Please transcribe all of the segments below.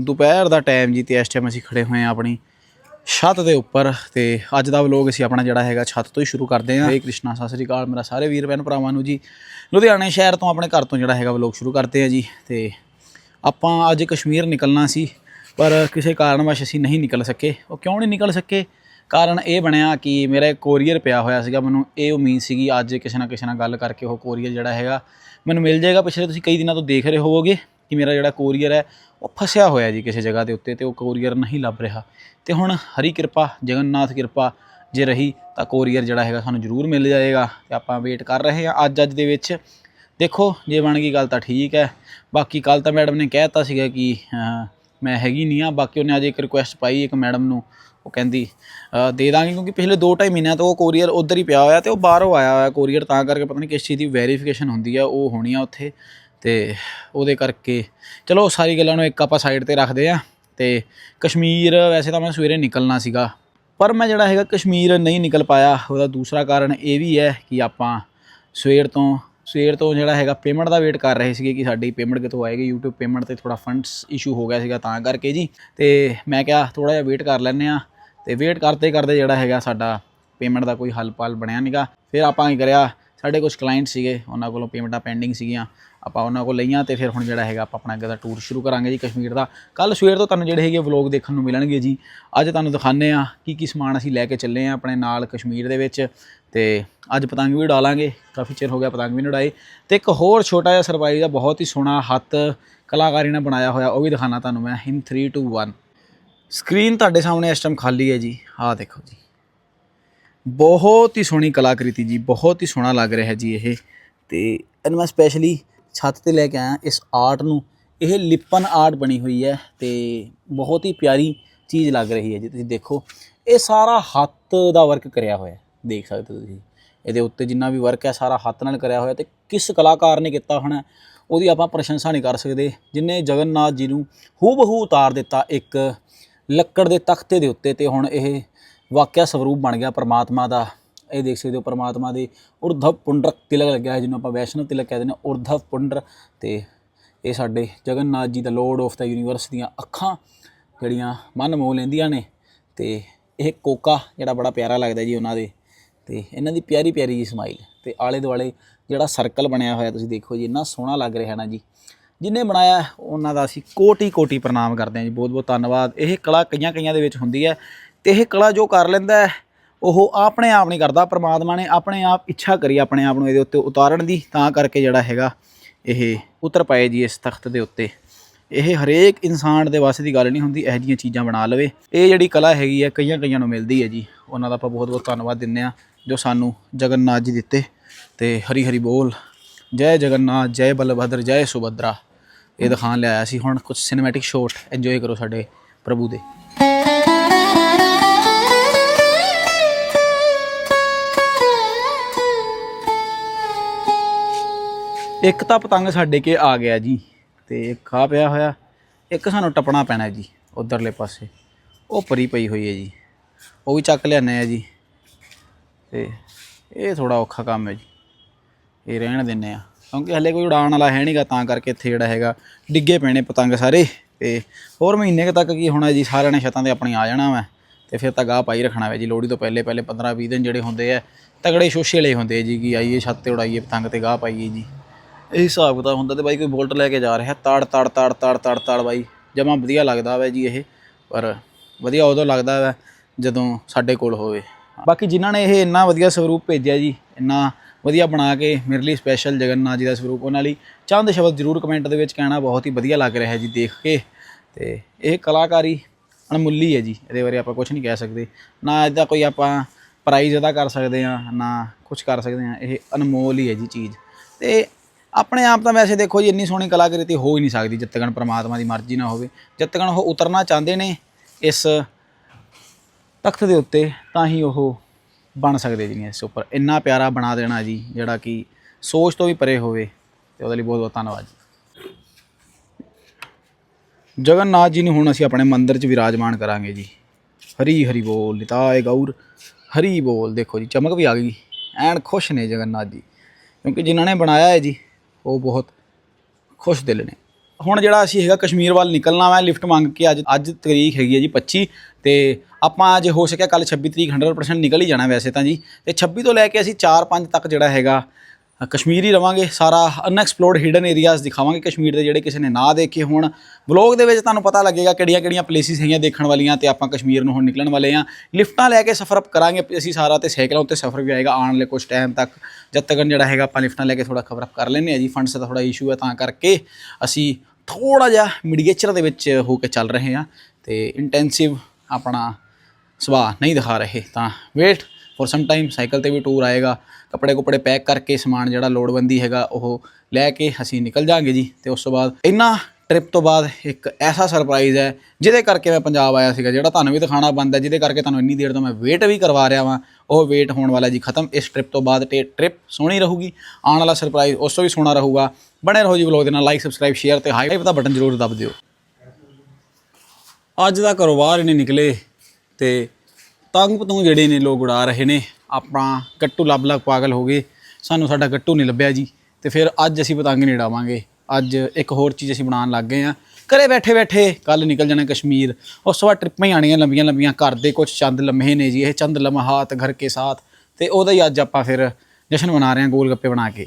ਦੁਪਹਿਰ ਦਾ ਟਾਈਮ ਜੀ ਤੇ ਇਸ ਟਾਈਮ ਅਸੀਂ ਖੜੇ ਹੋਏ ਆ ਆਪਣੀ ਛੱਤ ਦੇ ਉੱਪਰ ਤੇ ਅੱਜ ਦਾ ਵਲੋਗ ਅਸੀਂ ਆਪਣਾ ਜਿਹੜਾ ਹੈਗਾ ਛੱਤ ਤੋਂ ਹੀ ਸ਼ੁਰੂ ਕਰਦੇ ਹਾਂ। ਹਰੇ ਕ੍ਰਿਸ਼ਨਾ, ਸਤਿ ਸ੍ਰੀ ਅਕਾਲ ਮੇਰਾ ਸਾਰੇ ਵੀਰ ਭੈਣ ਭਰਾਵਾਂ ਨੂੰ ਜੀ। ਲੁਧਿਆਣੇ ਸ਼ਹਿਰ ਤੋਂ ਆਪਣੇ ਘਰ ਤੋਂ ਜਿਹੜਾ ਹੈਗਾ ਵਲੋਗ ਸ਼ੁਰੂ ਕਰਦੇ ਹਾਂ ਜੀ ਤੇ ਆਪਾਂ ਅੱਜ ਕਸ਼ਮੀਰ ਨਿਕਲਣਾ ਸੀ, ਪਰ ਕਿਸੇ ਕਾਰਨ ਕਾਰਨਵਸ਼ ਅਸੀਂ ਨਹੀਂ ਨਿਕਲ ਸਕੇ। ਉਹ ਕਿਉਂ ਨਹੀਂ ਨਿਕਲ ਸਕੇ? ਕਾਰਨ ਇਹ ਬਣਿਆ ਕਿ ਮੇਰਾ ਇੱਕ ਕੋਰੀਅਰ ਪਿਆ ਹੋਇਆ ਸੀਗਾ, ਮੈਨੂੰ ਇਹ ਉਮੀਦ ਸੀਗੀ ਅੱਜ ਕਿਸੇ ਨਾ ਕਿਸੇ ਨਾਲ ਗੱਲ ਕਰਕੇ ਉਹ ਕੋਰੀਅਰ ਜਿਹੜਾ ਹੈਗਾ ਮੈਨੂੰ ਮਿਲ ਜਾਏਗਾ। ਪਿਛਲੇ ਤੁਸੀਂ ਕਈ ਦਿਨਾਂ ਤੋਂ ਦੇਖ ਰਹੇ ਹੋਵੋਗੇ। ਕਿ ਮੇਰਾ ਜਿਹੜਾ ਕੋਰੀਅਰ ਹੈ, ਉਹ ਫਸਿਆ ਹੋਇਆ ਜੀ ਕਿਸੇ ਜਗ੍ਹਾ ਦੇ ਉੱਤੇ ਤੇ ਉਹ ਕੋਰੀਅਰ ਨਹੀਂ ਲੱਭ ਰਿਹਾ। ਤੇ ਹੁਣ ਹਰੀ ਕਿਰਪਾ, ਜਗਨਨਾਥ ਕਿਰਪਾ ਜੇ ਰਹੀ ਤਾਂ ਕੋਰੀਅਰ ਜਿਹੜਾ ਹੈਗਾ ਸਾਨੂੰ ਜ਼ਰੂਰ ਮਿਲ ਜਾਏਗਾ ਤੇ ਆਪਾਂ ਵੇਟ ਕਰ ਰਹੇ ਹਾਂ ਅੱਜ ਅੱਜ ਦੇ ਵਿੱਚ। ਦੇਖੋ, ਜੇ ਬਣ ਗਈ ਗੱਲ ਤਾਂ ਠੀਕ ਹੈ। ਬਾਕੀ ਕੱਲ ਤਾਂ ਮੈਡਮ ਨੇ ਕਹਿਤਾ ਸੀਗਾ ਕਿ ਮੈਂ ਹੈਗੀ ਨਹੀਂ ਆ ਬਾਕੀ ਉਹਨੇ ਅੱਜ ਇੱਕ ਰਿਕੁਐਸਟ ਪਾਈ ਇੱਕ ਮੈਡਮ ਨੂੰ। ਉਹ ਕਹਿੰਦੀ ਦੇ ਦਾਂਗੇ ਕਿਉਂਕਿ ਪਿਛਲੇ 2-2.5 ਮਹੀਨਿਆਂ ਤੋਂ ਉਹ ਕੋਰੀਅਰ ਉਧਰ ਹੀ ਪਿਆ ਹੋਇਆ ਤੇ ਉਹ ਬਾਹਰੋਂ ਆਇਆ ਹੋਇਆ ਕੋਰੀਅਰ ਤਾਂ ਕਰਕੇ ਪਤਾ ਨਹੀਂ ਕਿਸ ਚੀਜ਼ ਦੀ ਵੈਰੀਫਿਕੇਸ਼ਨ ਹੁੰਦੀ ਆ, ਉਹ ਹੋਣੀ ਆ ਉੱਥੇ। ਤੇ ਉਹਦੇ ਕਰਕੇ, ਚਲੋ ਸਾਰੀ ਗੱਲਾਂ ਨੂੰ ਇੱਕ ਆਪਾਂ ਸਾਈਡ ਤੇ ਰੱਖਦੇ ਆ ਤੇ ਕਸ਼ਮੀਰ ਵੈਸੇ ਤਾਂ ਮੈਂ ਸਵੇਰੇ ਨਿਕਲਣਾ ਸੀਗਾ, ਪਰ ਮੈਂ ਜਿਹੜਾ ਹੈਗਾ ਕਸ਼ਮੀਰ ਨਹੀਂ ਨਿਕਲ ਪਾਇਆ। ਉਹਦਾ ਦੂਸਰਾ ਕਾਰਨ ਇਹ ਵੀ ਹੈ ਕਿ ਆਪਾਂ ਸਵੇਰ ਤੋਂ ਸਵੇਰ ਤੋਂ ਜਿਹੜਾ ਹੈਗਾ ਪੇਮੈਂਟ ਦਾ ਵੇਟ ਕਰ ਰਹੇ ਸੀਗੇ ਕਿ ਸਾਡੀ ਪੇਮੈਂਟ ਕਿਤੋਂ ਆਏਗੀ। YouTube ਪੇਮੈਂਟ ਤੇ ਥੋੜਾ ਫੰਡਸ ਇਸ਼ੂ ਹੋ ਗਿਆ ਸੀਗਾ ਤਾਂ ਕਰਕੇ ਜੀ। ਤੇ ਮੈਂ ਕਿਹਾ ਥੋੜਾ ਜਿਹਾ ਵੇਟ ਕਰ ਲੈਂਦੇ ਆ ਤੇ ਵੇਟ ਕਰਦੇ ਕਰਦੇ ਜਿਹੜਾ ਹੈਗਾ ਸਾਡਾ ਪੇਮੈਂਟ ਦਾ ਕੋਈ ਹੱਲ ਪਾਲ ਬਣਿਆ ਨਹੀਂਗਾ ਫਿਰ ਆਪਾਂ ਕੀ ਕਰਿਆ, ਸਾਡੇ ਕੁਝ ਕਲਾਇੰਟ ਸੀਗੇ, ਉਹਨਾਂ ਕੋਲੋਂ ਪੇਮੈਂਟਾਂ ਪੈਂਡਿੰਗ ਸੀਗੀਆਂ। ਆਪਾਂ ਉਹਨਾਂ ਕੋਲ ਲਈਆਂ ਤੇ ਫਿਰ ਹੁਣ ਜਿਹੜਾ ਹੈਗਾ ਆਪਾਂ ਆਪਣਾ ਅੱਗੇ ਦਾ ਟੂਰ ਸ਼ੁਰੂ ਕਰਾਂਗੇ ਜੀ ਕਸ਼ਮੀਰ ਦਾ। ਕੱਲ ਸਵੇਰ ਤੋਂ ਤੁਹਾਨੂੰ ਜਿਹੜੇ ਹੈਗੇ ਵਲੌਗ ਦੇਖਣ ਨੂੰ ਮਿਲਣਗੇ ਜੀ। ਅੱਜ ਤੁਹਾਨੂੰ ਦਿਖਾਣੇ ਆ ਕੀ ਕੀ ਸਮਾਨ ਅਸੀਂ ਲੈ ਕੇ ਚੱਲੇ ਆ ਆਪਣੇ ਨਾਲ ਕਸ਼ਮੀਰ ਦੇ ਵਿੱਚ ਤੇ ਅੱਜ ਪਤੰਗ ਵੀ ਉਡਾਲਾਂਗੇ। ਕਾਫੀ ਚਿਰ ਹੋ ਗਿਆ ਪਤੰਗ ਵੀ ਨਹੀਂ ਉਡਾਏ। ਤੇ ਇੱਕ ਹੋਰ ਛੋਟਾ ਜਿਹਾ ਸਰਪ੍ਰਾਈਜ਼ ਦਾ ਬਹੁਤ ਹੀ ਸੋਹਣਾ ਹੱਥ ਕਲਾਕਾਰੀ ਨਾਲ ਬਣਾਇਆ ਹੋਇਆ, ਉਹ ਵੀ ਦਿਖਾਣਾ ਤੁਹਾਨੂੰ ਮੈਂ ਇਨ 3 2 1 ਸਕਰੀਨ ਤੁਹਾਡੇ ਸਾਹਮਣੇ ਇਸ ਟਾਈਮ ਖਾਲੀ ਹੈ ਜੀ। ਆਹ ਦੇਖੋ ਜੀ। ਬਹੁਤ ਹੀ ਸੋਹਣੀ ਕਲਾਕ੍ਰਿਤੀ ਜੀ, ਬਹੁਤ ਹੀ ਸੋਹਣਾ ਲੱਗ ਰਿਹਾ ਜੀ ਇਹ। ਤੇ ਇਹਨੂੰ ਮੈਂ ਸਪੈਸ਼ਲੀ ਛੱਤ ਤੇ ਲੈ ਕੇ ਆਇਆ ਇਸ ਆਰਟ ਨੂੰ। ਇਹ ਲਿਪਨ ਆਰਟ ਬਣੀ ਹੋਈ ਹੈ ਤੇ ਬਹੁਤ ਹੀ ਪਿਆਰੀ ਚੀਜ਼ ਲੱਗ ਰਹੀ ਹੈ ਜੇ। ਤੁਸੀਂ ਦੇਖੋ, ਇਹ ਸਾਰਾ ਹੱਥ ਦਾ ਵਰਕ ਕਰਿਆ ਹੋਇਆ ਹੈ। ਦੇਖ ਸਕਦੇ ਹੋ ਤੁਸੀਂ। ਇਹਦੇ ਉੱਤੇ ਜਿੰਨਾ ਵੀ ਵਰਕ ਹੈ, ਸਾਰਾ ਹੱਥ ਨਾਲ ਕਰਿਆ ਹੋਇਆ ਤੇ ਕਿਸ ਕਲਾਕਾਰ ਨੇ ਕੀਤਾ ਹੋਣਾ ਉਹਦੀ ਆਪਾਂ ਪ੍ਰਸ਼ੰਸਾ ਨਹੀਂ ਕਰ ਸਕਦੇ। ਜਿਨੇ ਜਗਨਨਾਥ ਜੀ ਨੂੰ ਹੂਬਹੂ ਉਤਾਰ ਦਿੱਤਾ ਇੱਕ ਲੱਕੜ ਦੇ ਤਖਤੇ ਦੇ ਉੱਤੇ ਤੇ ਹੁਣ ਇਹ ਵਾਕਿਆ ਸਵਰੂਪ ਬਣ ਗਿਆ ਪਰਮਾਤਮਾ ਦਾ। ਇਹ ਦੇਖ ਸਕਦੇ ਹੋ ਪਰਮਾਤਮਾ ਦੇ ਉਰਧਵ ਪੁੰਡਰਕ ਤਿਲਕ ਲੱਗਿਆ ਹੈ ਜਿਹਨੂੰ ਆਪਾਂ ਵੈਸ਼ਨਵ ਤਿਲਕ ਕਹਿੰਦੇ ਨੇ ਉਰਧਵ ਪੁੰਡਰ। ਤੇ ਇਹ ਸਾਡੇ ਜਗਨਨਾਥ ਜੀ ਦਾ ਲੋਰਡ ਆਫ ਦਾ ਯੂਨੀਵਰਸ ਦੀਆਂ ਅੱਖਾਂ ਜਿਹੜੀਆਂ ਮਨ ਮੋਹ ਲੈਂਦੀਆਂ ਨੇ, ਤੇ ਇਹ ਕੋਕਾ ਜਿਹੜਾ ਬੜਾ ਪਿਆਰਾ ਲੱਗਦਾ ਜੀ ਉਹਨਾਂ ਦੇ। ਤੇ ਇਹਨਾਂ ਦੀ ਪਿਆਰੀ ਪਿਆਰੀ ਜੀ ਸਮਾਈਲ ਤੇ ਆਲੇ ਦੁਆਲੇ ਜਿਹੜਾ ਸਰਕਲ ਬਣਿਆ ਹੋਇਆ, ਤੁਸੀਂ ਦੇਖੋ ਜੀ, ਇੰਨਾ ਸੋਹਣਾ ਲੱਗ ਰਿਹਾ ਨਾ ਜੀ। ਜਿਨੇ ਬਣਾਇਆ, ਉਹਨਾਂ ਦਾ ਅਸੀਂ ਕੋਟੀ ਕੋਟੀ ਪ੍ਰਣਾਮ ਕਰਦੇ ਹਾਂ ਜੀ। ਬਹੁਤ ਬਹੁਤ ਧੰਨਵਾਦ। ਇਹ ਕਲਾ ਕਈਆਂ ਕਈਆਂ ਦੇ ਵਿੱਚ ਹੁੰਦੀ ਹੈ, ਤੇ ਇਹ ਕਲਾ ਜੋ ਕਰ ਲੈਂਦਾ ਹੈ ਉਹ ਆਪਣੇ ਆਪ ਨਹੀਂ ਕਰਦਾ, ਪ੍ਰਮਾਤਮਾ ਨੇ ਆਪਣੇ ਆਪ ਇੱਛਾ ਕਰੀ ਆਪਣੇ ਆਪ ਨੂੰ ਇਹਦੇ ਉੱਤੇ ਉਤਾਰਨ ਦੀ, ਤਾਂ ਕਰਕੇ ਜਿਹੜਾ ਹੈਗਾ ਇਹ ਉਤਰ ਪਏ ਜੀ ਇਸ ਤਖਤ ਦੇ ਉੱਤੇ। ਇਹ ਹਰੇਕ ਇਨਸਾਨ ਦੇ ਵਾਸਤੇ ਦੀ ਗੱਲ ਨਹੀਂ ਹੁੰਦੀ, ਇਹੋ ਜਿਹੀਆਂ ਚੀਜ਼ਾਂ ਬਣਾ ਲਵੇ। ਇਹ ਜਿਹੜੀ ਕਲਾ ਹੈਗੀ ਹੈ, ਕਈਆਂ ਕਈਆਂ ਨੂੰ ਮਿਲਦੀ ਹੈ ਜੀ। ਉਹਨਾਂ ਦਾ ਆਪਾਂ ਬਹੁਤ ਬਹੁਤ ਧੰਨਵਾਦ ਦਿੰਦੇ ਆ ਜੋ ਸਾਨੂੰ ਜਗਨਨਾਥ ਜੀ ਦਿੱਤੇ ਤੇ ਹਰੀ ਹਰੀ ਬੋਲ। ਜੈ ਜਗਨਨਾਥ, ਜੈ ਬਲਭਦਰ, ਜੈ ਸੁਭਦਰਾ। ਇਹ ਦਿਖਾਣ ਲਿਆਇਆ ਸੀ ਹੁਣ ਕੁਝ ਸਿਨੇਮੈਟਿਕ ਸ਼ਾਟ ਇੰਜੋਏ ਕਰੋ ਸਾਡੇ ਪ੍ਰਭੂ ਦੇ। ਇੱਕ ਤਾਂ ਪਤੰਗ ਸਾਡੇ ਕੇ ਆ ਗਿਆ ਜੀ ਤੇ ਇੱਕ ਪਿਆ ਹੋਇਆ। ਇੱਕ ਸਾਨੂੰ ਟੱਪਣਾ ਪੈਣਾ ਜੀ ਉਧਰਲੇ ਪਾਸੇ। ਉਹ ਪਰੀ ਪਈ ਹੋਈ ਹੈ ਜੀ। ਉਹ ਵੀ ਚੱਕ ਲਿਆਨੇ ਆ ਜੀ। ਤੇ ਇਹ ਥੋੜਾ ਔਖਾ ਕੰਮ ਹੈ ਜੀ। ਇਹ ਰਹਿਣ ਦਿੰਨੇ ਆ। ਕਿਉਂਕਿ ਹਲੇ ਕੋਈ ਉਡਾਣ ਵਾਲਾ ਹੈ ਨਹੀਂਗਾ ਤਾਂ ਕਰਕੇ ਇੱਥੇ ਜਿਹੜਾ ਹੈਗਾ, ਡਿੱਗੇ ਪੈਣੇ ਪਤੰਗ ਸਾਰੇ। ਤੇ ਹੋਰ ਮਹੀਨੇ ਤੱਕ ਕੀ ਹੋਣਾ ਜੀ, ਸਾਰਿਆਂ ਨੇ ਛਤਾਂ ਤੇ ਆਪਣੀ ਆ ਜਾਣਾ ਵਾ। ਤੇ ਫਿਰ ਤਾਂ ਗਾਹ ਪਾਈ ਰੱਖਣਾ ਵਾ ਜੀ। ਲੋਹੜੀ ਤੋਂ ਪਹਿਲੇ ਪਹਿਲੇ 15 20 ਦਿਨ ਜਿਹੜੇ ਹੁੰਦੇ ਆ, ਤਗੜੇ ਸ਼ੋਸ਼ੇ ਵਾਲੇ ਹੁੰਦੇ ਆ ਜੀ, ਕਿ ਆਈਏ ਛੱਤ ਤੇ ਉਡਾਈਏ ਪਤੰਗ ਤੇ ਗਾਹ ਪਾਈਏ ਜੀ। ਇਹ ਹਿਸਾਬ ਕਿਤਾਬ ਹੁੰਦਾ ਤੇ ਬਾਈ ਕੋਈ ਬੋਲਟ ਲੈ ਕੇ ਜਾ ਰਿਹਾ, ਤਾੜ ਤਾੜ ਤਾੜ, ਤੜ ਤੜ, ਤਾੜ ਬਾਈ। ਜਮਾਂ ਵਧੀਆ ਲੱਗਦਾ ਵੈ ਜੀ ਇਹ, ਪਰ ਵਧੀਆ ਉਦੋਂ ਲੱਗਦਾ ਵੈ ਜਦੋਂ ਸਾਡੇ ਕੋਲ ਹੋਵੇ। ਬਾਕੀ ਜਿਨ੍ਹਾਂ ਨੇ ਇਹ ਇੰਨਾ ਵਧੀਆ ਸਰੂਪ ਭੇਜਿਆ ਜੀ, ਇੰਨਾ ਵਧੀਆ ਬਣਾ ਕੇ ਮੇਰੇ ਲਈ ਸਪੈਸ਼ਲ ਜਗਨਨਾਥ ਜੀ ਦਾ ਸਰੂਪ, ਉਹਨਾਂ ਲਈ ਚੰਦ ਸ਼ਬਦ ਜ਼ਰੂਰ ਕਮੈਂਟ ਦੇ ਵਿੱਚ ਕਹਿਣਾ, ਬਹੁਤ ਹੀ ਵਧੀਆ ਲੱਗ ਰਿਹਾ ਜੀ ਦੇਖ ਕੇ। ਤੇ ਇਹ ਕਲਾਕਾਰੀ ਅਣਮੁੱਲੀ ਹੈ ਜੀ, ਇਹਦੇ ਬਾਰੇ ਆਪਾਂ ਕੁਝ ਨਹੀਂ ਕਹਿ ਸਕਦੇ। ਨਾ ਇਹਦਾ ਕੋਈ ਆਪਾਂ ਪ੍ਰਾਈਜ਼ ਅਦਾ ਕਰ ਸਕਦੇ ਆ ਨਾ ਕੁਝ ਕਰ ਸਕਦੇ ਆ ਇਹ ਅਨਮੋਲ ਹੀ ਹੈ ਜੀ ਚੀਜ਼। ਤੇ ਆਪਣੇ ਆਪ ਤਾਂ ਵੈਸੇ ਦੇਖੋ ਜੀ, ਇੰਨੀ ਸੋਹਣੀ ਕਲਾਕ੍ਰਿਤੀ ਹੋ ਹੀ ਨਹੀਂ ਸਕਦੀ ਜਦ ਤੱਕ ਪ੍ਰਮਾਤਮਾ ਦੀ ਮਰਜ਼ੀ ਨਾ ਹੋਵੇ। ਜਦ ਤੱਕ ਉਹ ਉਤਰਨਾ ਚਾਹੁੰਦੇ ਨੇ ਇਸ ਤਖਤ ਦੇ ਉੱਤੇ, ਤਾਂ ਹੀ ਉਹ ਬਣ ਸਕਦੇ ਜੀ ਇਸ ਉੱਪਰ। ਇੰਨਾ ਪਿਆਰਾ ਬਣਾ ਦੇਣਾ ਜੀ, ਜਿਹੜਾ ਕਿ ਸੋਚ ਤੋਂ ਵੀ ਪਰੇ ਹੋਵੇ, ਤੇ ਉਹਦੇ ਲਈ ਬਹੁਤ ਬਹੁਤ ਧੰਨਵਾਦ ਜੀ। ਜਗਨਨਾਥ ਜੀ ਨੂੰ ਹੁਣ ਅਸੀਂ ਆਪਣੇ ਮੰਦਿਰ 'ਚ ਵਿਰਾਜਮਾਨ ਕਰਾਂਗੇ ਜੀ। ਹਰੀ ਹਰੀ ਬੋਲ, ਨਿਤਾਏ ਗੌਰ, ਹਰੀ ਬੋਲ, ਦੇਖੋ ਜੀ, ਚਮਕ ਵੀ ਆ ਗਈ। ਐਨ ਖੁਸ਼ ਨੇ ਜਗਨਨਾਥ ਜੀ, ਕਿਉਂਕਿ ਜਿਨ੍ਹਾਂ ਨੇ ਬਣਾਇਆ ਹੈ ਜੀ ਉਹ ਬਹੁਤ ਖੁਸ਼ ਦਿਲ ਨੇ। ਹੁਣ ਜਿਹੜਾ ਅਸੀਂ ਹੈਗਾ ਕਸ਼ਮੀਰ ਵੱਲ ਨਿਕਲਣਾ ਵਾ, ਲਿਫਟ ਮੰਗ ਕੇ ਅੱਜ ਅੱਜ ਤਰੀਕ ਹੈਗੀ ਹੈ ਜੀ 25 ਤੇ ਆਪਾਂ ਜੇ ਹੋ ਸਕਿਆ ਕੱਲ 26 ਤਰੀਕ 100% ਨਿਕਲ ਹੀ ਜਾਣਾ ਵੈਸੇ ਤਾਂ ਜੀ। ਤੇ 26 ਤੋਂ ਲੈ ਕੇ ਅਸੀਂ 4-5 ਤੱਕ ਜਿਹੜਾ ਹੈਗਾ ਕਸ਼ਮੀਰ ਹੀ ਰਵਾਂਗੇ, ਸਾਰਾ ਅਨਐਕਸਪਲੋਰਡ ਹਿਡਨ ਏਰੀਆਜ਼ ਦਿਖਾਵਾਂਗੇ ਕਸ਼ਮੀਰ ਦੇ ਜਿਹੜੇ ਕਿਸੇ ਨੇ ਨਾ ਦੇਖੇ ਹੋਣ। ਵਲੌਗ ਦੇ ਵਿੱਚ ਤੁਹਾਨੂੰ ਪਤਾ ਲੱਗੇਗਾ ਕਿਹੜੀਆਂ ਕਿਹੜੀਆਂ ਪਲੇਸਿਸ ਹੈਗੀਆਂ ਦੇਖਣ ਵਾਲੀਆਂ ਤੇ ਆਪਾਂ ਕਸ਼ਮੀਰ ਨੂੰ ਹੁਣ ਨਿਕਲਣ ਵਾਲੇ ਆ ਲਿਫਟਾਂ ਲੈ ਕੇ ਸਫ਼ਰ ਕਰਾਂਗੇ ਅਸੀਂ ਸਾਰਾ ਤੇ ਸਾਈਕਲਾਂ ਉੱਤੇ ਸਫ਼ਰ ਵੀ ਆਏਗਾ ਆਉਣ ਵਾਲੇ ਕੁਝ ਟਾਈਮ ਤੱਕ। ਜਦ ਤੱਕ ਜਿਹੜਾ ਹੈਗਾ ਆਪਾਂ ਲਿਫਟਾਂ ਲੈ ਕੇ ਥੋੜਾ ਕਵਰ ਅਪ ਕਰ ਲੈਂਦੇ ਆ ਜੀ। ਫੰਡਸ ਦਾ ਥੋੜਾ ਇਸ਼ੂ ਹੈ ਤਾਂ ਕਰਕੇ ਅਸੀਂ ਥੋੜਾ ਜਿਹਾ ਮੀਡੀਏਚਰ ਦੇ ਵਿੱਚ ਹੋ ਕੇ ਚੱਲ ਰਹੇ ਆ ਤੇ ਇੰਟੈਂਸਿਵ ਆਪਣਾ ਸੁਭਾਅ ਨਹੀਂ ਦਿਖਾ ਰਹੇ ਤਾਂ ਵੇਟ ਔਰ ਸਮ ਟਾਈਮ ਸਾਈਕਲ ਤੇ ਵੀ ਟੂਰ ਆਏਗਾ, ਕੱਪੜੇ ਕੁਪੜੇ ਪੈਕ ਕਰਕੇ ਸਮਾਨ ਜਿਹੜਾ ਲੋੜਵੰਦੀ ਹੈਗਾ ਉਹ ਲੈ ਕੇ ਅਸੀਂ ਨਿਕਲ ਜਾਾਂਗੇ ਜੀ। ਤੇ ਉਸ ਤੋਂ ਬਾਅਦ ਇੰਨਾ ਟ੍ਰਿਪ ਤੋਂ ਬਾਅਦ ਇੱਕ ਐਸਾ ਸਰਪ੍ਰਾਈਜ਼ ਹੈ, ਜਿਹਦੇ ਕਰਕੇ ਮੈਂ ਪੰਜਾਬ ਆਇਆ ਸੀਗਾ, ਜਿਹੜਾ ਤੁਹਾਨੂੰ ਵੀ ਦਿਖਾਣਾ ਬੰਦ ਹੈ, ਜਿਹਦੇ ਕਰਕੇ ਤੁਹਾਨੂੰ ਇੰਨੀ ਦੇਰ ਤੋਂ ਮੈਂ ਵੇਟ ਵੀ ਕਰਵਾ ਰਿਹਾ ਵਾਂ। ਉਹ ਵੇਟ ਹੋਣ ਵਾਲਾ ਜੀ ਖਤਮ। ਇਸ ਟ੍ਰਿਪ ਤੋਂ ਬਾਅਦ ਤੇ ਟ੍ਰਿਪ ਸੋਹਣੀ ਰਹੂਗੀ। ਆਉਣ ਵਾਲਾ ਸਰਪ੍ਰਾਈਜ਼ ਉਸ ਤੋਂ ਵੀ ਸੋਹਣਾ ਰਹੂਗਾ। ਬਣੇ ਰਹੋ ਜੀ ਵਲੋਗ ਦੇ ਨਾਲ ਲਾਈਕ ਸਬਸਕ੍ਰਾਈਬ ਸ਼ੇਅਰ ਤੇ ਹਾਈਪ ਦਾ ਬਟਨ ਜ਼ਰੂਰ ਦਬ ਦਿਓ। ਅੱਜ ਦਾ ਕਾਰੋਬਾਰ ਇਹਨੇ ਨਿਕਲੇ ਤੇ ਤੰਗ ਪਤੰਗ ਜਿਹੜੇ ਨੇ ਲੋਕ ਉਡਾ ਰਹੇ ਨੇ ਆਪਣਾ ਗੱਟੂ ਲੱਭ ਲੱਭ ਪਾਗਲ ਹੋ ਗਏ, ਸਾਨੂੰ ਸਾਡਾ ਗੱਟੂ ਨਹੀਂ ਲੱਭਿਆ ਜੀ, ਤੇ ਫਿਰ ਅੱਜ ਅਸੀਂ ਪਤੰਗ ਨਹੀਂ ਉਡਾਵਾਂਗੇ, ਅੱਜ ਇੱਕ ਹੋਰ ਚੀਜ਼ ਅਸੀਂ ਬਣਾਉਣ ਲੱਗ ਗਏ ਆ ਘਰੇ ਬੈਠੇ ਬੈਠੇ ਕੱਲ ਨਿਕਲ ਜਾਣਾ ਕਸ਼ਮੀਰ ਉਸ ਤੋਂ ਬਾਅਦ ਟ੍ਰਿਪਾਂ ਹੀ ਆਣੀਆਂ ਲੰਬੀਆਂ ਲੰਬੀਆਂ, ਘਰ ਦੇ ਕੁਝ ਚੰਦ ਲਮਹੇ ਨੇ ਜੀ, ਇਹ ਚੰਦ ਲਮਹਾਤ ਘਰ ਕੇ ਸਾਥ, ਤੇ ਉਹਦਾ ਹੀ ਅੱਜ ਆਪਾਂ ਫਿਰ ਜਸ਼ਨ ਮਨਾ ਰਹੇ ਹਾਂ ਗੋਲ ਗੱਪੇ ਬਣਾ ਕੇ।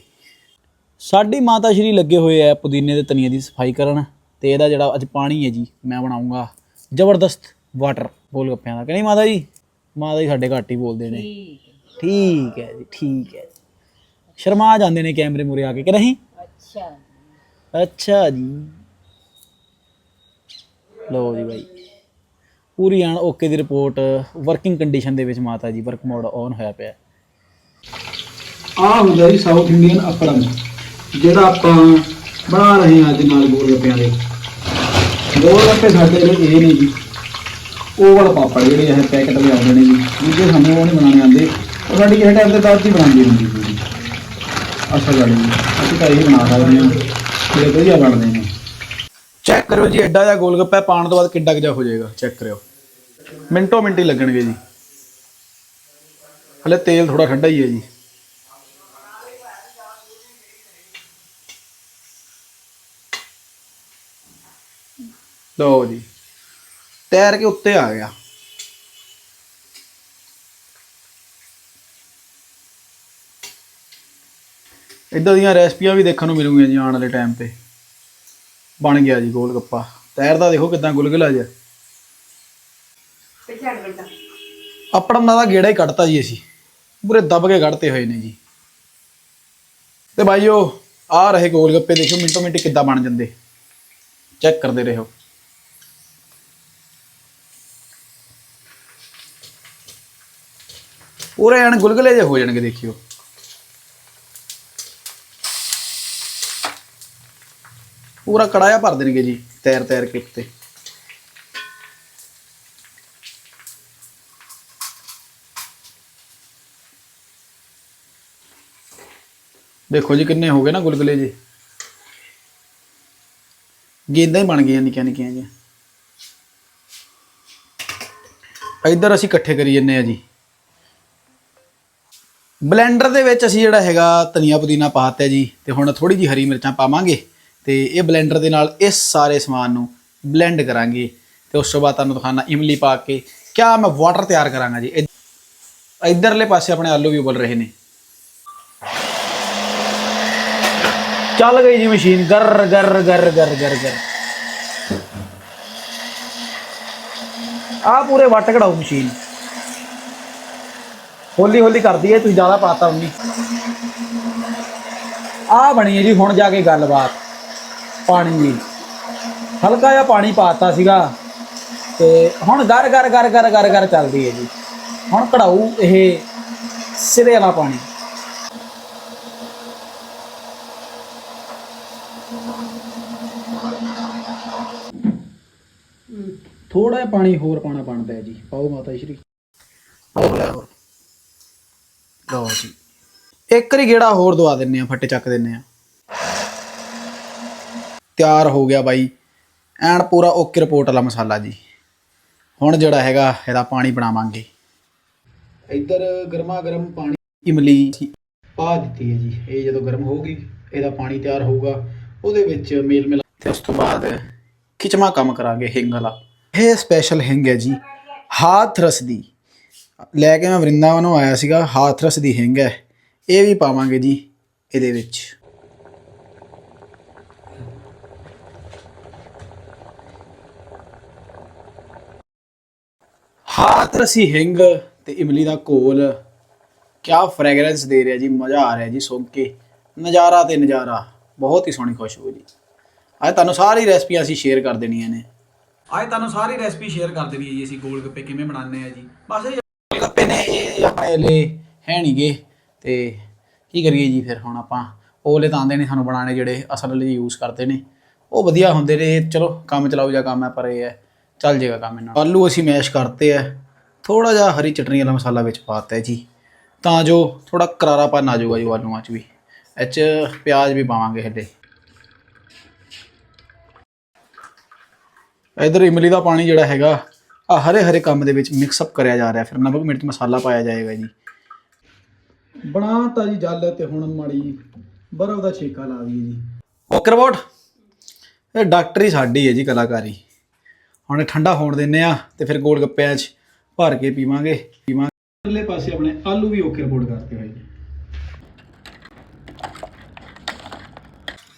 ਸਾਡੀ ਮਾਤਾ ਸ਼੍ਰੀ ਲੱਗੇ ਹੋਏ ਆ ਪੁਦੀਨੇ ਦੇ ਤਨੀਆਂ ਦੀ ਸਫ਼ਾਈ ਕਰਨ, ਤੇ ਇਹਦਾ ਜਿਹੜਾ ਅੱਜ ਪਾਣੀ ਹੈ ਜੀ, ਮੈਂ ਬਣਾਉਂਗਾ ਜ਼ਬਰਦਸਤ ਵਾਟਰ ਗੋਲ ਗੱਪਿਆਂ ਦਾ। ਕਿ ਮਾਤਾ ਜੀ? ਮਾਤਾ ਜੀ ਸਾਡੇ ਘੱਟ ਹੀ ਬੋਲਦੇ ਨੇ। ਠੀਕ ਹੈ। ਜੀ ਠੀਕ ਹੈ। ਸ਼ਰਮਾ ਜਾਂਦੇ ਨੇ ਕੈਮਰੇ ਮੂਰੇ ਆ ਕੇ ਕਿ ਨਹੀਂ? ਅੱਛਾ। ਅੱਛਾ ਜੀ। ਲਓ ਜੀ ਬਾਈ। ਪੂਰੀ ਆਣ ਓਕੇ ਦੀ ਰਿਪੋਰਟ ਵਰਕਿੰਗ ਕੰਡੀਸ਼ਨ ਦੇ ਵਿੱਚ ਮਾਤਾ ਜੀ ਵਰਕ ਮੋਡ ਔਨ ਹੋਇਆ ਪਿਆ। ਆ ਹੁੰਦਾ ਜੀ ਸਾਊਥ ਇੰਡੀਅਨ ਅਪੜਮ ਜਿਹੜਾ ਆਪਾਂ ਬਣਾ ਰਹੇ ਹਾਂ ਅੱਜ ਨਾਲ ਗੋਲ ਗੱਪਿਆਂ ਦੇ। ਗੋਲ ਗੱਪੇ ਸਾਡੇ ਲਈ ਇਹ ਨੇ ਜੀ। ਉਹ ਵਾਲਾ ਪਾਪੜ, ਜਿਹੜੇ ਇਹ ਪੈਕਟ ਵੀ ਆਉਂਦੇ ਨੇ ਜੀ, ਦੂਜੇ ਸਾਨੂੰ ਉਹ ਨਹੀਂ ਬਣਾਉਣੇ ਆਉਂਦੇ। ਉਹ ਸਾਡੀ ਕਿਸੇ ਟਾਈਮ ਤੇ ਦਾਦੀ ਬਣਾਉਂਦੀ ਹੁੰਦੀ ਸੀ ਜੀ। ਗੱਲ ਜੀ, ਅਸੀਂ ਤਾਂ ਇਹ ਬਣਾ ਸਕਦੇ ਹਾਂ, ਜਿਹੜੇ ਵਧੀਆ ਬਣਦੇ ਨੇ। ਚੈੱਕ ਕਰਿਓ ਜੀ, ਐਡਾ ਜਿਹਾ ਗੋਲਗੱਪਾ ਪਾਣ ਤੋਂ ਬਾਅਦ ਕਿੱਡਾ ਕੁ ਜਿਹਾ ਹੋ ਜਾਏਗਾ ਚੈੱਕ ਕਰਿਓ। ਮਿੰਟੋ ਮਿੰਟ ਹੀ ਲੱਗਣਗੇ ਜੀ। ਹਲੇ ਤੇਲ ਥੋੜਾ ਠੰਡਾ ਹੀ ਹੈ ਜੀ। ਲਓ ਜੀ। ਤੈਰ ਕੇ ਉੱਤੇ ਆ ਗਿਆ। ਇਦਾਂ ਦੀਆਂ ਰੈਸਪੀਆਂ ਵੀ ਦੇਖਣ ਨੂੰ ਮਿਲੂਗੀਆਂ ਜੀ ਆਉਣ ਵਾਲੇ ਟਾਈਮ ਤੇ। ਬਣ ਗਿਆ ਜੀ ਗੋਲ ਗੱਪਾ ਤੈਰਦਾ ਦੇਖੋ ਕਿਦਾਂ ਗੁਲਗੁਲਾ ਜਿਹਾ। ਤੇ ਝੜ ਬੇਟਾ ਆਪਣਾ ਦਾ ਗੇੜਾ ਹੀ ਕੱਢਤਾ ਜੀ ਅਸੀਂ। ਪੂਰੇ ਦਬ ਕੇ ਕੱਢਤੇ ਹੋਏ ਨੇ ਜੀ। ਤੇ ਭਾਈਓ ਆ ਰਹੇ ਗੋਲ ਗੱਪੇ ਦੇਖੋ ਮਿੰਟੋ ਮਿੰਟ ਕਿੱਦਾਂ ਬਣ ਜਾਂਦੇ। ਚੈੱਕ ਕਰਦੇ ਰਹੋ। ਪੂਰੇ ਐਨ ਗੁਲਗੁਲੇ ਜਿਹੇ ਹੋ ਜਾਣਗੇ, ਦੇਖਿਓ। ਪੂਰਾ ਕੜਾਇਆ ਭਰ ਦੇਣਗੇ ਜੀ, ਤੈਰ ਤੈਰ ਕੇ ਉੱਤੇ। ਦੇਖੋ ਜੀ, ਕਿੰਨੇ ਹੋ ਗਏ ਨਾ ਗੁਲਗੁਲੇ ਜੀ। ਗੇਂਦਾਂ ਹੀ ਬਣ ਗਈਆਂ ਨਿੱਕੀਆਂ ਨਿੱਕੀਆਂ ਜੀ ਇੱਧਰ ਅਸੀਂ ਇਕੱਠੇ ਕਰੀ ਜੰਨੇ ਆ ਜੀ। ਬਲੈਂਡਰ ਦੇ ਵਿੱਚ ਅਸੀਂ ਜਿਹੜਾ ਹੈਗਾ ਧਨੀਆ ਪੁਦੀਨਾ ਪਾਤਾ ਜੀ, ਤੇ ਹੁਣ ਥੋੜੀ ਜੀ ਹਰੀ ਮਿਰਚਾਂ ਪਾਵਾਂਗੇ, ਤੇ ਇਹ ਬਲੈਂਡਰ ਦੇ ਨਾਲ ਇਸ ਸਾਰੇ ਸਮਾਨ ਨੂੰ ਬਲੈਂਡ ਕਰਾਂਗੇ। ਤੇ ਉਸ ਤੋਂ ਬਾਅਦ ਤੁਹਾਨੂੰ ਦਿਖਾਣਾ ਇਮਲੀ ਪਾ ਕੇ, ਕਿਆ ਮੈਂ ਵਾਟਰ ਤਿਆਰ ਕਰਾਂਗਾ ਜੀ। ਇ- ਇੱਧਰਲੇ ਪਾਸੇ ਆਪਣੇ ਆਲੂ ਵੀ ਉਬਲ ਰਹੇ ਨੇ। ਚੱਲ ਗਈ ਜੀ ਮਸ਼ੀਨ, ਗਰ ਗਰ ਗਰ ਗਰ ਗਰ ਗਰ। ਆ ਪੂਰੇ ਵੱਟ ਕਢਾਓ ਮਸ਼ੀਨ। ਹੌਲੀ ਹੌਲੀ ਕਰਦੀ ਹੈ ਤੁਸੀਂ ਜ਼ਿਆਦਾ ਪਾਤਾ ਉਨੀ। ਆ ਬਣੀ ਹੈ ਜੀ, ਹੁਣ ਜਾ ਕੇ ਗੱਲਬਾਤ। ਪਾਣੀ ਦੀ। ਹਲਕਾ ਜਿਹਾ ਪਾਣੀ ਪਾਤਾ ਸੀਗਾ, ਤੇ ਹੁਣ ਗਰ ਗਰ ਗਰ ਗਰ ਗਰ ਗਰ ਚੱਲਦੀ ਹੈ ਜੀ। ਹੁਣ ਕਢਾਊ ਇਹ ਸਿਰੇ ਵਾਲਾ ਪਾਣੀ। ਥੋੜਾ ਜਿਹਾ ਪਾਣੀ ਹੋਰ ਪਾਣਾ ਬਣਦਾ ਹੈ ਜੀ। ਪਾਓ ਮਾਤਾ ਸ਼੍ਰੀ। ਹੋਰ ਲਓ ਜੀ। ਇੱਕ ਵਾਰੀ ਗੇੜਾ ਹੋਰ ਦਵਾ ਦਿੰਨੇ ਆ ਫੱਟੇ ਚੱਕ ਦਿੰਨੇ ਆ ਤਿਆਰ ਹੋ ਗਿਆ ਬਾਈ। ਐਨ ਪੂਰਾ ਓਕੇ ਰਿਪੋਰਟ ਵਾਲਾ ਮਸਾਲਾ ਜੀ। ਹੁਣ ਜਿਹੜਾ ਹੈਗਾ, ਇਹਦਾ ਪਾਣੀ ਬਣਾਵਾਂਗੇ। ਇੱਧਰ ਗਰਮਾ ਗਰਮ ਪਾਣੀ ਇਮਲੀ ਪਾ ਦਿੱਤੀ ਹੈ ਜੀ। ਇਹ ਜਦੋਂ ਗਰਮ ਹੋਊਗੀ, ਇਹਦਾ ਪਾਣੀ ਤਿਆਰ ਹੋਊਗਾ। ਉਹਦੇ ਵਿੱਚ ਮੇਲ ਮਿਲਾ ਤੇ ਉਸ ਤੋਂ ਬਾਅਦ ਖਿਚਮਾ ਕੰਮ ਕਰਾਂਗੇ ਹਿੰਗ ਵਾਲਾ। ਇਹ ਸਪੈਸ਼ਲ ਹਿੰਗ ਹੈ ਜੀ। ਹਾਥਰਸ ਦੀ। ਲੈ ਕੇ ਮੈਂ ਵਰਿੰਦਾਵਨੋਂ ਆਇਆ ਸੀਗਾ, ਹਾਥਰਸ ਦੀ ਹਿੰਗ ਹੈ। ਇਹ ਵੀ ਪਾਵਾਂਗੇ ਜੀ ਇਹਦੇ ਵਿੱਚ। ਹਾਥਰਸੀ ਹਿੰਗ ਤੇ ਇਮਲੀ ਦਾ ਘੋਲ। ਕਿਆ ਫ੍ਰੈਗਰੈਂਸ ਦੇ ਰਿਹਾ ਜੀ, ਮਜ਼ਾ ਆ ਰਿਹਾ ਜੀ ਸੁਣ ਕੇ। ਨਜ਼ਾਰਾ ਤੇ ਨਜ਼ਾਰਾ, ਬਹੁਤ ਹੀ ਸੋਹਣੀ ਖੁਸ਼ਬੂ ਜੀ। ਅੱਜ ਤੁਹਾਨੂੰ ਸਾਰੀ ਰੈਸਪੀਆਂ ਅਸੀਂ ਸ਼ੇਅਰ ਕਰ ਦੇਣੀਆਂ ਨੇ। ਅੱਜ ਤੁਹਾਨੂੰ ਸਾਰੀ ਰੈਸਪੀ ਸ਼ੇਅਰ ਕਰ ਦੇਣੀ ਹੈ ਜੀ, ਅਸੀਂ ਗੋਲ ਗੱਪੇ ਕਿਵੇਂ ਬਣਾਉਂਦੇ ਆ ਜੀ। ਬਸ ਇਹ ਇਹ ਆਪਣੇ ਲਈ ਹੈ ਨਹੀਂਗੇ ਤੇ ਕੀ ਕਰੀਏ ਜੀ ਫਿਰ ਹੁਣ ਆਪਾਂ? ਉਹਲੇ ਤਾਂ ਆਉਂਦੇ ਨੇ ਸਾਨੂੰ ਬਣਾਉਣੇ ਜਿਹੜੇ ਅਸਲ ਲਈ ਯੂਜ਼ ਕਰਦੇ ਨੇ। ਉਹ ਵਧੀਆ ਹੁੰਦੇ ਨੇ, ਚਲੋ ਕੰਮ ਚਲਾਓ ਜਾਂ ਕੰਮ ਹੈ, ਪਰ ਇਹ ਹੈ, ਚੱਲ ਜੇਗਾ ਕੰਮ ਇਹਨਾਂ ਆਲੂ ਅਸੀਂ ਮੈਸ਼ ਕਰਤੇ ਆ ਥੋੜਾ ਜਿਹਾ ਹਰੀ ਚਟਨੀ ਵਾਲਾ ਮਸਾਲਾ ਵਿੱਚ ਪਾਤਾ ਹੈ ਜੀ। ਤਾਂ ਜੋ ਥੋੜਾ ਕਰਾਰਾਪਨ ਆ ਜਾਊਗਾ ਜੀ ਆਲੂਆਂ 'ਚ ਵੀ। ਇਹ 'ਚ ਪਿਆਜ਼ ਵੀ ਪਾਵਾਂਗੇ ਹਲੇ। ਇਧਰ ਇਮਲੀ ਦਾ ਪਾਣੀ ਜਿਹੜਾ ਹੈਗਾ ਆ ਹਰੇ ਹਰੇ ਕੰਮ ਦੇ ਵਿੱਚ ਮਿਕਸ ਅਪ ਕਰਿਆ ਜਾ ਰਿਹਾ। ਫਿਰ ਨਮਕ ਮਿਰਚ ਮਸਾਲਾ ਪਾਇਆ ਜਾਏਗਾ ਜੀ। ਬਣਾਤਾ ਜੀ ਜਲ ਤੇ ਹੁਣ ਮਾੜੀ ਬਰਫ਼ ਦਾ ਛੇਕਾ ਲਾ ਦਈਏ ਜੀ। ਓਕੇ ਇਹ ਡਾਕਟਰੀ ਸਾਡੀ ਹੈ ਜੀ ਕਲਾਕਾਰੀ। ਹੁਣ ਇਹ ਠੰਡਾ ਹੋਣ ਦਿੰਨੇ ਆ ਤੇ ਫਿਰ ਗੋਲ ਗੱਪਿਆਂ 'ਚ ਭਰ ਕੇ ਪੀਵਾਂਗੇ। ਪੀਵਾਂਗੇ। ਅਗਲੇ ਪਾਸੇ ਆਪਣੇ ਆਲੂ ਵੀ ਓਕਰਬੋਟ ਰਿਪੋਰਟ ਕਰਤੇ ਹੋਏ ਨੇ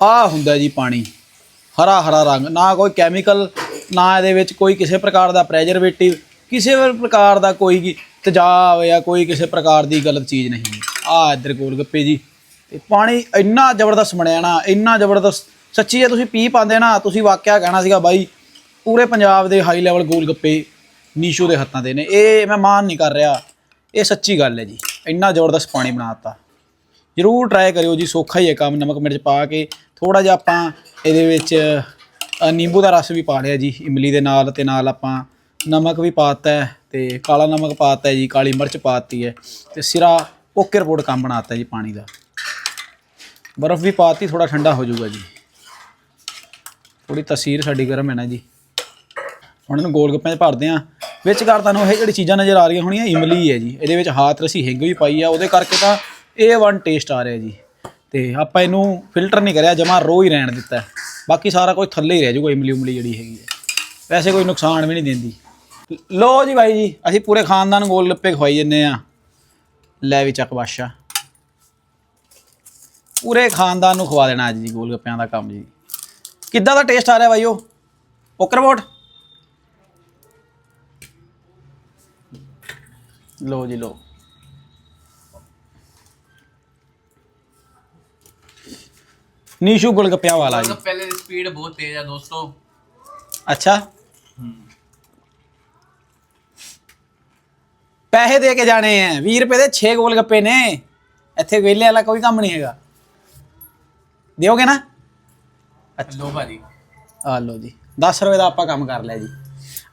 ਆ ਹੁੰਦਾ ਜੀ ਪਾਣੀ। ਹਰਾ ਹਰਾ ਰੰਗ, ਨਾ ਕੋਈ ਕੈਮੀਕਲ ਨਾ ਇਹਦੇ ਵਿੱਚ ਕੋਈ ਕਿਸੇ ਪ੍ਰਕਾਰ ਦਾ ਪ੍ਰੈਜ਼ਰਵੇਟਿਵ ਕਿਸੇ ਵੀ ਪ੍ਰਕਾਰ ਦਾ ਕੋਈ ਕੀ ਜਾਂ ਕੋਈ ਕਿਸੇ ਪ੍ਰਕਾਰ ਦੀ ਗਲਤ ਚੀਜ਼ ਨਹੀਂ। ਆ ਇੱਧਰ ਗੋਲ ਗੱਪੇ ਜੀ। ਤੇ ਪਾਣੀ ਇੰਨਾ ਜ਼ਬਰਦਸਤ ਬਣਿਆ ਨਾ, ਇੰਨਾ ਜ਼ਬਰਦਸਤ। ਸੱਚੀ ਜੇ ਤੁਸੀਂ ਪੀ ਪਾਉਂਦੇ ਨਾ, ਤੁਸੀਂ ਵਾਕਿਆ ਕਹਿਣਾ ਸੀਗਾ ਬਾਈ, ਪੂਰੇ ਪੰਜਾਬ ਦੇ ਹਾਈ ਲੈਵਲ ਗੋਲ ਗੱਪੇ ਨੀਸ਼ੂ ਦੇ ਹੱਥਾਂ ਦੇ ਨੇ। ਇਹ ਮੈਂ ਮਾਨ ਨਹੀਂ ਕਰ ਰਿਹਾ। ਇਹ ਸੱਚੀ ਗੱਲ ਹੈ ਜੀ। ਇੰਨਾ ਜ਼ਬਰਦਸਤ ਪਾਣੀ ਬਣਾਤਾ ਜਰੂਰ ਟਰਾਈ ਕਰਿਓ ਜੀ, ਸੌਖਾ ਹੀ ਹੈ ਕੰਮ। ਨਮਕ ਮਿਰਚ ਪਾ ਕੇ ਥੋੜਾ ਜਿਹਾ ਆਪਾਂ ਇਹਦੇ ਵਿੱਚ ਅ, ਨਿੰਬੂ ਦਾ ਰਸ ਵੀ ਪਾ ਲਿਆ ਜੀ ਇਮਲੀ ਦੇ ਨਾਲ ਤੇ ਨਾਲ ਆਪਾਂ ਨਮਕ ਵੀ ਪਾਤਾ ਹੈ ਤੇ ਕਾਲਾ ਨਮਕ ਪਾਤਾ ਹੈ ਜੀ ਕਾਲੀ ਮਿਰਚ ਪਾਤੀ ਹੈ ਤੇ ਸਿਰਾ ਓਕੇ ਰਿਪੋਰਟ ਕੰਮ ਬਣਾਤਾ ਜੀ ਪਾਣੀ ਦਾ। ਬਰਫ਼ ਵੀ ਪਾਤੀ ਥੋੜਾ ਠੰਡਾ ਹੋ ਜਾਊਗਾ ਜੀ। ਥੋੜੀ ਤਸੀਰ ਸਾਡੀ ਗਰਮ ਹੈ ਨਾ ਜੀ। ਹੁਣ ਇਹਨੂੰ ਗੋਲ ਗੱਪਿਆਂ 'ਚ ਭਰਦੇ ਆ ਵਿੱਚ ਕਰ ਤੁਹਾਨੂੰ ਇਹ ਜਿਹੜੀ ਚੀਜ਼ਾਂ ਨਜ਼ਰ ਆ ਰਹੀਆਂ ਹੋਣੀਆਂ ਇਮਲੀ ਹੈ ਜੀ। ਇਹਦੇ ਵਿੱਚ ਹਾਥ ਰਸੀ ਹਿੰਗ ਵੀ ਪਾਈ ਆ ਉਹਦੇ ਕਰਕੇ ਤਾਂ ਇਹ ਵਨ ਟੇਸਟ ਆ ਰਿਹਾ ਜੀ। ਤੇ ਆਪਾਂ ਇਹਨੂੰ ਫਿਲਟਰ ਨਹੀਂ ਕਰਿਆ ਜਮਾ ਰੋ ਹੀ ਰਹਿਣ ਦਿੱਤਾ ਹੈ। ਬਾਕੀ ਸਾਰਾ ਕੁਝ ਥੱਲੇ ਹੀ ਰਹਿ ਜਾਊਗਾ, ਇਮਲੀ ਉਮਲੀ ਜਿਹੜੀ ਹੈਗੀ ਹੈ। ਵੈਸੇ ਕੋਈ ਨੁਕਸਾਨ ਵੀ ਨਹੀਂ ਦਿੰਦੀ। ਲੋ ਜੀ ਬਾਈ ਜੀ, ਅਸੀਂ ਪੂਰੇ ਖਾਨਦਾਨ ਨੂੰ ਗੋਲ ਗੱਪੇ ਖਵਾਈ ਜੰਨੇ ਆ ਲੈ ਵੀ ਚੱਕ ਬਾਦਸ਼ਾਹ। ਪੂਰੇ ਖਾਨਦਾਨ ਨੂੰ ਖਵਾ ਦੇਣਾ ਅੱਜ ਜੀ ਗੋਲ ਗੱਪਿਆਂ ਦਾ ਕੰਮ ਜੀ। ਕਿੱਦਾਂ ਦਾ ਟੇਸਟ ਆ ਰਿਹਾ ਬਾਈ ਉਹ? ਰਿਪੋਰਟ ਲੋ ਜੀ ਲੋ ਨੀਸ਼ੂ ਗੁਲਗੱਪਿਆਂ ਵਾਲਾ ਜੀ पहले स्पीड बहुत तेज है दोस्तों ਅੱਛਾ ਪੈਸੇ ਦੇ ਕੇ ਜਾਣੇ ਆ 20 ਰੁਪਏ ਦੇ 6 ਗੋਲ ਗੱਪੇ ਨੇ ਇੱਥੇ ਵੇਲੇ ਵਾਲਾ ਕੋਈ ਕੰਮ ਨਹੀਂ ਹੈਗਾ ਦਿਓਗੇ ਨਾ लो भाजी ਆ ਲਓ ਜੀ 10 ਰੁਪਏ ਦਾ ਆਪਾਂ ਕੰਮ ਕਰ ਲਿਆ ਜੀ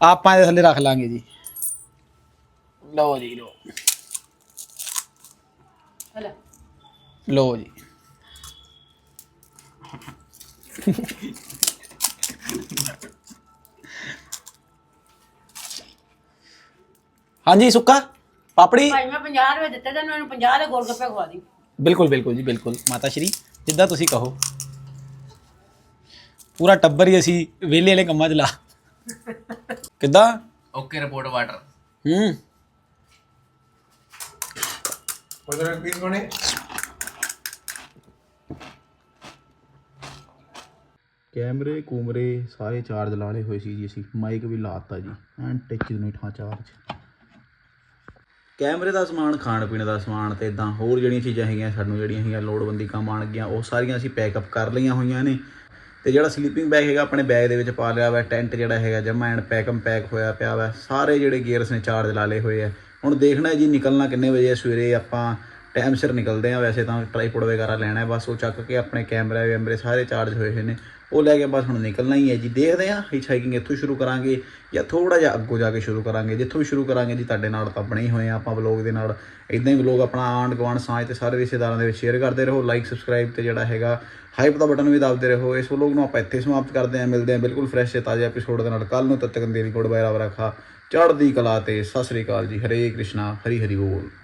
ਆਪਾਂ ਇਹਦੇ ਥੱਲੇ ਰੱਖ ਲਾਂਗੇ ਜੀ ਲਓ ਜੀ ਲਓ ਲਓ ਜੀ ਹਾਂਜੀ ਸੁੱਕਾ? ਪਾਪੜੀ? ਭਾਈ ਮੈਂ 50 ਰੁਪਏ ਦਿੱਤੇ ਤੈਨੂੰ ਇਹਨੂੰ 50 ਦੇ ਗੋਲਗੱਪੇ ਖਵਾ ਦੀ। ਬਿਲਕੁਲ ਬਿਲਕੁਲ ਜੀ ਬਿਲਕੁਲ। ਮਾਤਾ ਸ਼੍ਰੀ ਜਿੱਦਾਂ ਤੁਸੀਂ ਕਹੋ। ਪੂਰਾ ਟੱਬਰ ਹੀ ਅਸੀਂ ਵਿਹਲੇ ਵਾਲੇ ਕੰਮਾਂ 'ਚ ਲਾ। ਕਿੱਦਾਂ? Okay report water. ਹੂੰ। ਉਧਰ ਪੀਸ ਬਣੇ ਕੈਮਰੇ ਕੂਮਰੇ ਸਾਰੇ ਚਾਰਜ ਲਾ ਲਏ ਹੋਏ ਸੀ ਜੀ ਅਸੀਂ ਮਾਈਕ ਵੀ ਲਾਤਾ ਜੀ, ਐਨ ਟਿਚ ਨੂੰ ਠਾ ਚਾਰਜ। ਕੈਮਰੇ ਦਾ ਸਮਾਨ, ਖਾਣ ਪੀਣ ਦਾ ਸਮਾਨ ਤੇ ਇਦਾਂ ਹੋਰ ਜਿਹੜੀਆਂ ਚੀਜ਼ਾਂ ਹੈਗੀਆਂ, ਸਾਨੂੰ ਜਿਹੜੀਆਂ ਹੈਗੀਆਂ ਲੋੜਵੰਦੀ ਕੰਮ ਆਣਗੀਆਂ ਉਹ ਸਾਰੀਆਂ ਅਸੀਂ ਪੈਕਅਪ ਕਰ ਲਈਆਂ ਹੋਈਆਂ ਨੇ। ਤੇ ਜਿਹੜਾ ਸਲੀਪਿੰਗ ਬੈਗ ਹੈਗਾ, ਆਪਣੇ ਬੈਗ ਦੇ ਵਿੱਚ ਪਾ ਲਿਆ ਵਾ ਟੈਂਟ ਜਿਹੜਾ ਹੈਗਾ, ਜਮਾ ਐਂਡ ਪੈਕਮ ਪੈਕ ਹੋਇਆ ਪਿਆ ਵਾ। ਸਾਰੇ ਜਿਹੜੇ ਗੇਅਰਸ ਨੇ ਚਾਰਜ ਲਾ ਲਏ ਹੋਏ ਆ। ਹੁਣ ਦੇਖਣਾ ਜੀ, ਨਿਕਲਣਾ ਕਿੰਨੇ ਵਜੇ ਸਵੇਰੇ ਆਪਾਂ ਟਾਈਮ ਸਿਰ ਨਿਕਲਦੇ ਆ, ਵੈਸੇ ਤਾਂ ਟ੍ਰਾਈਪੋਡ ਵਗੈਰਾ ਲੈਣਾ ਬਸ ਉਹ ਚੱਕ ਕੇ ਆਪਣੇ ਕੈਮਰਾ ਵੈਮਰੇ ਸਾਰੇ ਚਾਰਜ ਹੋਏ ਹੋਏ ਨੇ। ਉਹ ਲੈ ਕੇ ਬਸ ਹੁਣ ਨਿਕਲਣਾ ਹੀ ਹੈ ਜੀ। ਦੇਖਦੇ ਆ ਹਿਚ ਹਾਈਕਿੰਗ ਇੱਥੋਂ ਸ਼ੁਰੂ ਕਰਾਂਗੇ ਜਾਂ ਥੋੜਾ ਜਿਹਾ ਅੱਗੋਂ ਜਾ ਕੇ ਸ਼ੁਰੂ ਕਰਾਂਗੇ। ਜਿੱਥੋਂ ਵੀ ਸ਼ੁਰੂ ਕਰਾਂਗੇ ਜੀ, ਤੁਹਾਡੇ ਨਾਲ ਤਾਂ ਬਣੇ ਹੀ ਹੋਏ ਆ ਆਪਾਂ ਵਲੌਗ ਦੇ ਨਾਲ। ਇਦਾਂ ਹੀ ਵਲੌਗ ਆਪਣਾ ਆਂਡ ਗਵਾਂਡ ਸਾਂਝ ਤੇ ਸਾਰੇ ਰਿਸ਼ਤੇਦਾਰਾਂ ਦੇ ਵਿੱਚ ਸ਼ੇਅਰ ਕਰਦੇ ਰਹੋ। ਲਾਈਕ ਸਬਸਕ੍ਰਾਈਬ ਤੇ ਜਿਹੜਾ ਹੈਗਾ ਹਾਈਪ ਦਾ ਬਟਨ ਵੀ ਦਬਦੇ ਰਹੋ। ਇਸ ਵਲੌਗ ਨੂੰ ਆਪਾਂ ਇੱਥੇ ਸਮਾਪਤ ਕਰਦੇ ਹਾਂ। ਮਿਲਦੇ ਹਾਂ ਬਿਲਕੁਲ ਫਰੈਸ਼ ਤੇ ਤਾਜ਼ੇ ਐਪੀਸੋਡ ਦੇ ਨਾਲ। ਕੱਲ ਨੂੰ ਤਦ ਤੱਕ ਦੇਰੀ ਗੁੱਡ ਬਾਏ ਰੱਖਾ। ਚੜ੍ਹਦੀ ਕਲਾ ਤੇ ਸਤਿ ਸ੍ਰੀ ਅਕਾਲ ਜੀ। ਹਰੇ ਕ੍ਰਿਸ਼ਨਾ। ਹਰੀ ਹਰੀ ਬੋਲ।